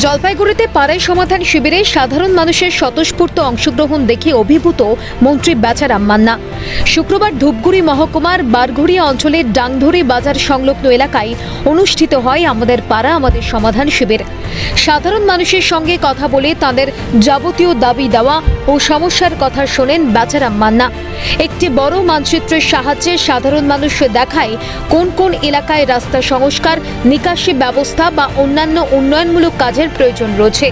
জলপাইগুড়িতে পাড়াই সমাধান শিবিরে সাধারণ মানুষের স্বতঃস্ফূর্ত অংশগ্রহণ দেখে অভিভূত মন্ত্রী বেচারাম মান্না। শুক্রবার ধূপগুড়ি মহকুমার বারঘড়িয়া অঞ্চলের ডাংধরি বাজার সংলগ্ন এলাকায় অনুষ্ঠিত হয় আমাদের পাড়া, আমাদের সমাধান শিবির। সাধারণ মানুষের সঙ্গে কথা বলে তাদের যাবতীয় দাবি দেওয়া ও সমস্যার কথা শোনেন বেচারাম মান্না। একটি বড় মানচিত্রের সাহায্যে সাধারণ মানুষ দেখায় কোন কোন এলাকায় রাস্তা সংস্কার, নিকাশি ব্যবস্থা বা অন্যান্য উন্নয়নমূলক কাজের প্রয়োজন রয়েছে।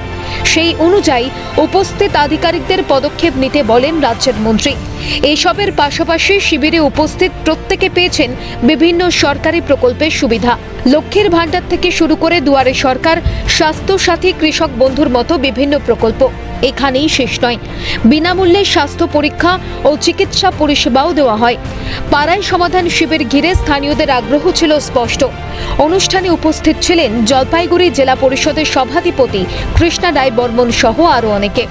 সেই অনুযায়ী উপস্থিত আধিকারিকদের পদক্ষেপ নিতে বলেন রাজ্যের মন্ত্রী। এসবের পাশাপাশি শিবিরে উপস্থিত প্রত্যেকে পেয়েছেন বিভিন্ন সরকারি প্রকল্পের সুবিধা। লক্ষ্মীর ভাণ্ডার থেকে শুরু করে দুয়ারে সরকার স্বাস্থ্য সাথী কৃষক বন্ধুর মতো বিভিন্ন প্রকল্প। এখানেই শেষ নয়। বিনামূল্যে স্বাস্থ্য পরীক্ষা ও চিকিৎসা পরিষেবাও দেওয়া হয়। পাড়ায় সমাধান শিবির ঘিরে স্থানীয়দের আগ্রহ ছিল স্পষ্ট। অনুষ্ঠানে উপস্থিত ছিলেন জলপাইগুড়ি জেলা পরিষদের সভাধিপতি কৃষ্ণা রায় বর্মন সহ আরও অনেকে।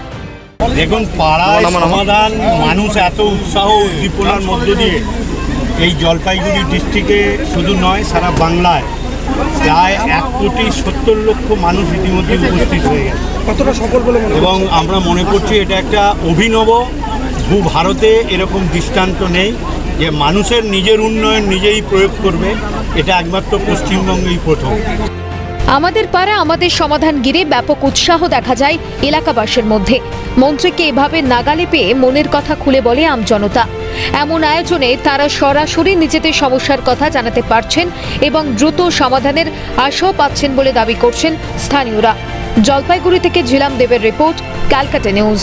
দেখুন পাড়ায় সমাধান মানুষ এত উৎসাহ উদ্দীপনার মধ্য দিয়ে এই জলপাইগুড়ি ডিস্ট্রিক্টে শুধু নয় সারা বাংলায় প্রায় এক কোটি সত্তর লক্ষ মানুষ ইতিমধ্যে উপস্থিত হয়ে গেছে। কতটা সফল বলে এবং আমরা মনে করছি এটা একটা অভিনব ভূ ভারতে এরকম দৃষ্টান্ত নেই যে মানুষের নিজের উন্নয়ন নিজেই প্রয়োগ করবে এটা একমাত্র পশ্চিমবঙ্গেই প্রথম। আমাদের পাড়া আমাদের সমাধান ঘিরে ব্যাপক উৎসাহ দেখা যায় এলাকাবাসীর মধ্যে। মন্ত্রীকে এভাবে নাগালে পেয়ে মনের কথা খুলে বলে আমজনতা এমন আয়োজনে তারা সরাসরি নিজেদের সমস্যার কথা জানাতে পারছেন এবং দ্রুত সমাধানের আশাও পাচ্ছেন বলে দাবি করছেন স্থানীয়রা। জলপাইগুড়ি থেকে ঝিলাম দেবের রিপোর্ট, ক্যালকাটা নিউজ।